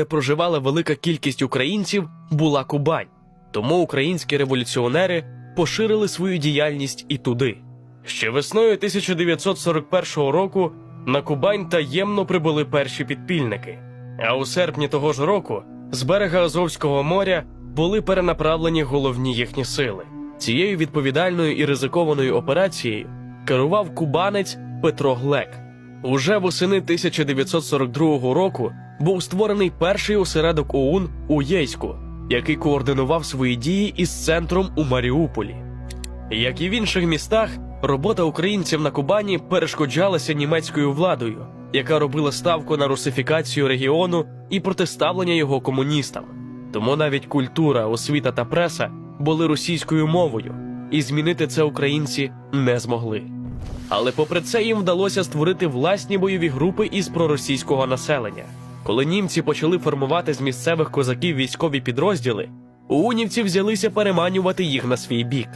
де проживала велика кількість українців, була Кубань. Тому українські революціонери поширили свою діяльність і туди. Ще весною 1941 року на Кубань таємно прибули перші підпільники. А у серпні того ж року з берега Азовського моря були перенаправлені головні їхні сили. Цією відповідальною і ризикованою операцією керував кубанець Петро Глек. Уже восени 1942 року був створений перший осередок ОУН у Єйську, який координував свої дії із центром у Маріуполі. Як і в інших містах, робота українців на Кубані перешкоджалася німецькою владою, яка робила ставку на русифікацію регіону і протиставлення його комуністам. Тому навіть культура, освіта та преса були російською мовою, і змінити це українці не змогли. Але попри це їм вдалося створити власні бойові групи із проросійського населення. Коли німці почали формувати з місцевих козаків військові підрозділи, уунівці взялися переманювати їх на свій бік.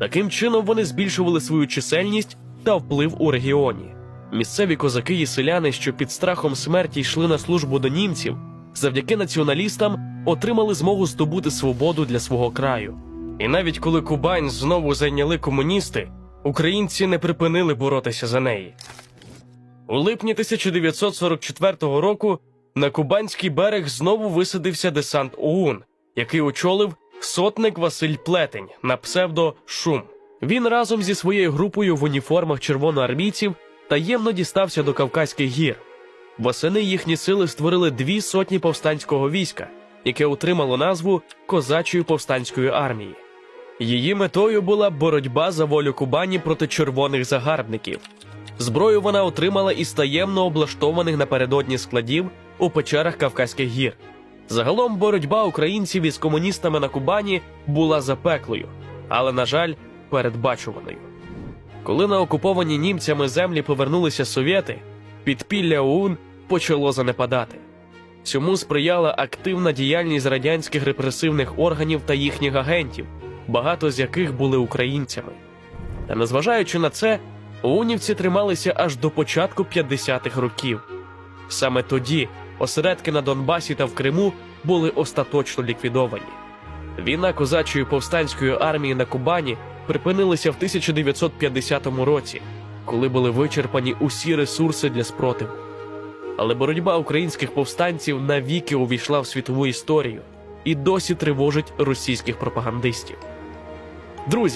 Таким чином вони збільшували свою чисельність та вплив у регіоні. Місцеві козаки і селяни, що під страхом смерті йшли на службу до німців, завдяки націоналістам отримали змогу здобути свободу для свого краю. І навіть коли Кубань знову зайняли комуністи, українці не припинили боротися за неї. У липні 1944 року на Кубанський берег знову висадився десант ОУН, який очолив сотник Василь Плетень на псевдо Шум. Він разом зі своєю групою в уніформах червоноармійців таємно дістався до Кавказьких гір. Восени їхні сили створили дві сотні повстанського війська, яке отримало назву Козачої повстанської армії. Її метою була боротьба за волю Кубані проти червоних загарбників. Зброю вона отримала із таємно облаштованих напередодні складів у печерах Кавказьких гір. Загалом боротьба українців із комуністами на Кубані була запеклою, але, на жаль, передбачуваною. Коли на окуповані німцями землі повернулися совєти, підпілля ОУН почало занепадати. Цьому сприяла активна діяльність радянських репресивних органів та їхніх агентів, багато з яких були українцями. Та незважаючи на це, ОУНівці трималися аж до початку 50-х років. Саме тоді осередки на Донбасі та в Криму були остаточно ліквідовані. Війна козачої повстанської армії на Кубані припинилася в 1950 році, коли були вичерпані усі ресурси для спротиву. Але боротьба українських повстанців навіки увійшла в світову історію і досі тривожить російських пропагандистів. Друзі,